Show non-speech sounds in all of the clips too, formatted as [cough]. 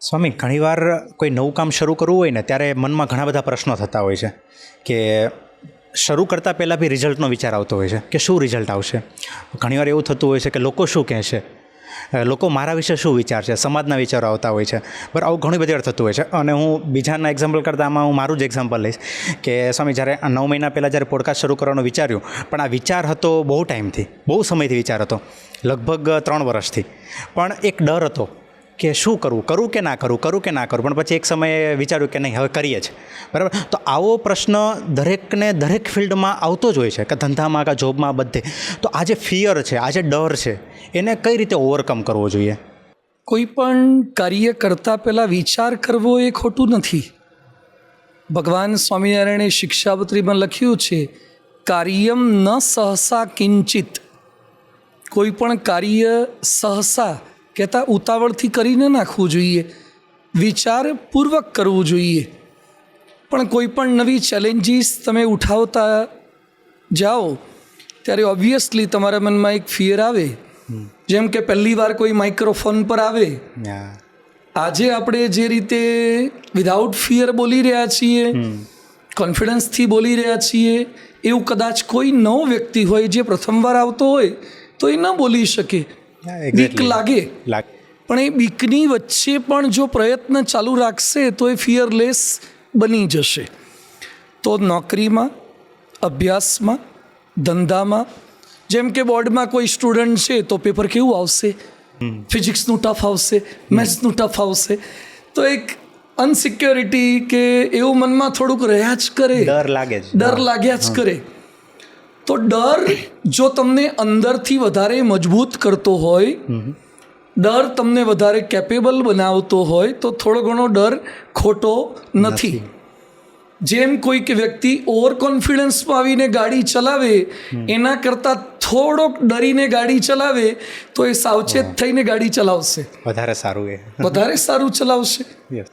સ્વામી, ઘણીવાર કોઈ નવું કામ શરૂ કરવું હોય ને, ત્યારે મનમાં ઘણા બધા પ્રશ્નો થતા હોય છે કે શરૂ કરતાં પહેલાં બી રિઝલ્ટનો વિચાર આવતો હોય છે કે શું રિઝલ્ટ આવશે? ઘણીવાર એવું થતું હોય છે કે લોકો શું કહેશે લોકો મારા વિશે શું વિચારશે સમાજના વિચારો આવતા હોય છે. પર આવું ઘણી બધી વાર થતું હોય છે. અને હું બીજાના એક્ઝામ્પલ કરતાં આમાં હું મારું જ એક્ઝામ્પલ લઈશ કે સ્વામી, જ્યારે નવ મહિના પહેલાં જ્યારે પોડકાસ્ટ શરૂ કરવાનું વિચાર્યું, પણ આ વિચાર હતો બહુ ટાઈમથી બહુ સમયથી વિચાર હતો. લગભગ ત્રણ વર્ષથી. પણ એક ડર હતો. કે શું કરવું? કરું કે ના કરું? કરું કે ના કરું? પણ પછી એક સમયે વિચાર્યું કે નહીં, હવે કરીએ જ. બરાબર? તો આવો પ્રશ્ન દરેકને દરેક ફિલ્ડમાં આવતો જ હોય છે, કે ધંધામાં કે જોબમાં બધે. તો આ જે ફિયર છે આ જે ડર છે, એને કઈ રીતે ઓવરકમ કરવો જોઈએ? કોઈ પણ કાર્ય કરતાં પહેલાં વિચાર કરવો એ ખોટું નથી. ભગવાન સ્વામિનારાયણે શિક્ષાપત્રીમાં લખ્યું છે, કાર્યમ ન સહસા કિંચિત. કોઈ પણ કાર્ય સહસા કહેતા ઉતાવળથી કરીને નાખવું જોઈએ. વિચારપૂર્વક કરવું જોઈએ. પણ કોઈ પણ નવી ચેલેન્જીસ તમે ઉઠાવતા જાઓ ત્યારે ઓબ્વિયસલી તમારા મનમાં એક ફિયર આવે. જેમ કે પહેલી વાર કોઈ માઇક્રોફોન પર આવે. આજે આપણે જે રીતે વિધાઉટ ફિયર બોલી રહ્યા છીએ કોન્ફિડન્સથી બોલી રહ્યા છીએ એવું કદાચ કોઈ નવો વ્યક્તિ હોય જે પ્રથમવાર આવતો હોય તો એ ન બોલી શકે. બીક લાગે. પણ એ બીકની વચ્ચે પણ જો પ્રયત્ન ચાલુ રાખશે તો એ ફિયરલેસ બની જશે. તો નોકરીમાં અભ્યાસમાં ધંધામાં જેમ કે બોર્ડમાં કોઈ સ્ટુડન્ટ છે તો પેપર કેવું આવશે? ફિઝિક્સનું ટફ આવશે મેથ્સનું ટફ આવશે. તો એક અનસિક્યોરિટી કે એવું મનમાં થોડુંક રહ્યા જ કરે. ડર લાગે ડર લાગ્યા જ કરે. તો ડર જો તમને અંદરથી વધારે મજબૂત કરતો હોય ડર તમને વધારે કેપેબલ બનાવતો હોય તો થોડો ઘણો ડર ખોટો નથી. જેમ કોઈક વ્યક્તિ ઓવર કોન્ફિડન્સમાં આવીને ગાડી ચલાવે એના કરતાં થોડોક ડરીને ગાડી ચલાવે તો એ સાવચેત થઈને ગાડી ચલાવશે. વધારે સારું એ. વધારે સારું ચલાવશે. [laughs]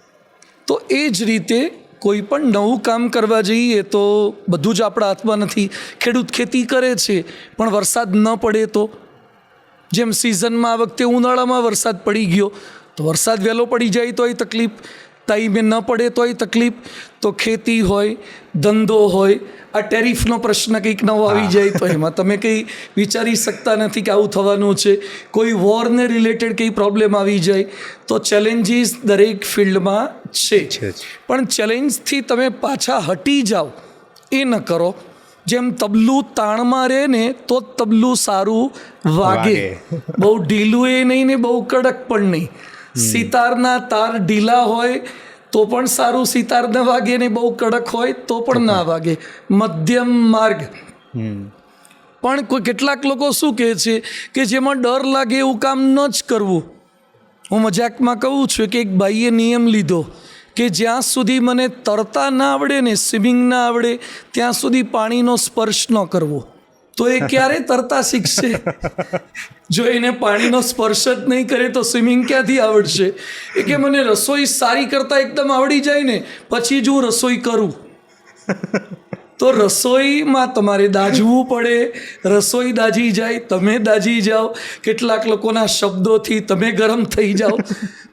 તો એ જ રીતે કોઈ પણ નવું કામ કરવા જઈએ તો બધું જ આપણા હાથમાં નથી. ખેડૂત ખેતી કરે છે, પણ વરસાદ ન પડે તો? જેમ સિઝનમાં આ વખતે ઉનાળામાં વરસાદ પડી ગયો, તો વરસાદ વહેલો પડી જાય તો એ તકલીફ. ટાઈમે ન પડે તોય તકલીફ. તો ખેતી હોય ધંધો હોય આ ટેરિફનો પ્રશ્ન કંઈક નવો આવી જાય તો એમાં તમે કંઈ વિચારી શકતા નથી કે આવું થવાનું છે. કોઈ વોરને રિલેટેડ કંઈ પ્રોબ્લેમ આવી જાય તો ચેલેન્જીસ દરેક ફિલ્ડમાં છે. પણ ચેલેન્જથી તમે પાછા હટી જાઓ એ ન કરો. જેમ તબલું તાણમાં રહે ને તો જ તબલું સારું વાગે. બહુ ઢીલું એ નહીં ને બહુ કડક પણ નહીં. સિતારના તાર ઢીલા હોય તો પણ સારું સિતાર ન વાગે ને બહુ કડક હોય તો પણ ના વાગે. મધ્યમ માર્ગ. પણ કોઈ કેટલાક લોકો શું કહે છે કે જેમાં ડર લાગે એવું કામ ન જ કરવું. હું મજાકમાં કહું છું કે એક ભાઈએ નિયમ લીધો કે જ્યાં સુધી મને તરતા ના આવડે ને સ્વિમિંગ ના આવડે ત્યાં સુધી પાણીનો સ્પર્શ ન કરવો. તો એ ક્યારે તરતા શીખશે? જો એને પાણીનો સ્પર્શ જ નહીં કરે તો સ્વિમિંગ ક્યાંથી આવડશે? એ કે મને રસોઈ સારી કરતાં એકદમ આવડી જાય ને, પછી જ હું રસોઈ કરું. તો રસોઈમાં તમારે દાજવું પડે. રસોઈ દાજી જાય, તમે દાજી જાઓ. કેટલાક લોકોના શબ્દોથી તમે ગરમ થઈ જાઓ.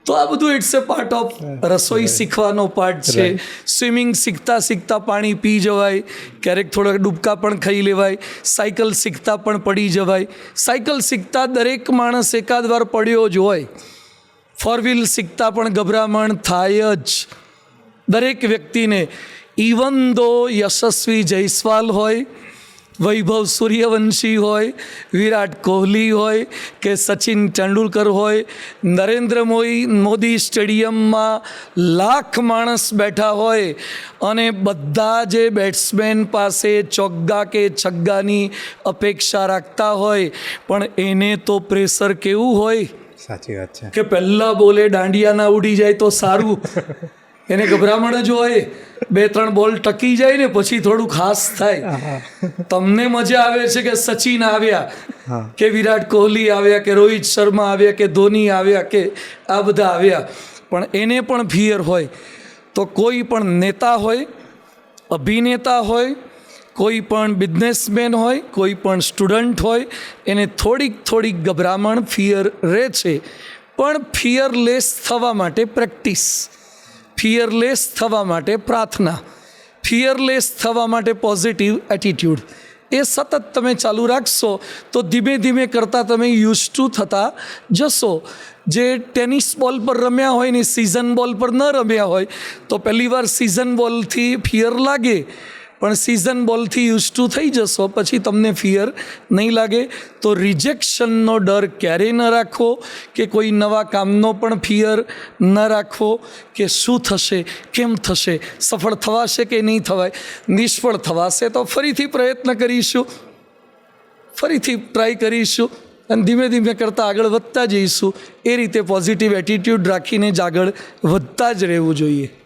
તો આ બધું ઇટ્સ એ પાર્ટ ઓફ રસોઈ શીખવાનો પાર્ટ છે. સ્વિમિંગ શીખતા શીખતા પાણી પી જવાય ક્યારેક થોડાક ડૂબકા પણ ખાઈ લેવાય સાયકલ શીખતા પણ પડી જવાય. સાયકલ શીખતા દરેક માણસ એકાદ વાર પડ્યો જ હોય. ફોર વ્હીલ શીખતા પણ ગભરામણ થાય જ. દરેક વ્યક્તિને ઇવન દો યશસ્વી જયસ્વાલ હોય વૈભવ સૂર્યવંશી હોય વિરાટ કોહલી હોય કે સચિન તેંડુલકર હોય નરેન્દ્ર મોદી મોદી સ્ટેડિયમમાં લાખ માણસ બેઠા હોય અને બધા જે બેટ્સમેન પાસે ચોગ્ગા કે છગ્ગાની અપેક્ષા રાખતા હોય પણ એને તો પ્રેશર કેવું હોય? સાચી વાત છે. કે પહેલાં બોલે દાંડિયા ના ઉડી જાય તો સારું. એને ગભરામણ જ હોય. બે ત્રણ બોલ ટકી જાય ને પછી થોડું ખાસ થાય. તમને મજા આવે છે કે સચિન આવ્યા કે વિરાટ કોહલી આવ્યા કે રોહિત શર્મા આવ્યા કે ધોની આવ્યા કે આ બધા આવ્યા. પણ એને પણ ફિયર હોય. તો કોઈ પણ નેતા હોય અભિનેતા હોય કોઈ પણ બિઝનેસમેન હોય કોઈ પણ સ્ટુડન્ટ હોય એને થોડીક થોડીક ગભરામણ ફિયર રહે છે. પણ ફિયરલેસ થવા માટે પ્રેક્ટિસ ફિયરલેસ થવા માટે પ્રાર્થના. ફિયરલેસ થવા માટે પોઝિટિવ એટીટ્યૂડ એ સતત તમે ચાલુ રાખશો, તો ધીમે ધીમે કરતાં તમે યુઝ ટુ થતા જશો. જે ટેનિસ બોલ પર રમ્યા હોય ને સિઝન બોલ પર ન રમ્યા હોય, તો પહેલી વાર સિઝન બોલથી ફિયર લાગે. પણ સિઝન બોલથી યુઝ ટુ થઈ જશો, પછી તમને ફિયર નહીં લાગે, તો રિજેક્શનનો ડર ક્યારેય ન રાખવો કે કોઈ નવા કામનો પણ ફિયર ન રાખવો કે શું થશે, કેમ થશે, સફળ થવાશે કે નહીં થવાય, નિષ્ફળ થવાશે તો ફરીથી પ્રયત્ન કરીશું, ફરીથી ટ્રાય કરીશું, અને ધીમે ધીમે કરતાં આગળ વધતા જઈશું. એ રીતે પોઝિટિવ એટીટ્યૂડ રાખીને જ આગળ વધતા જ રહેવું જોઈએ.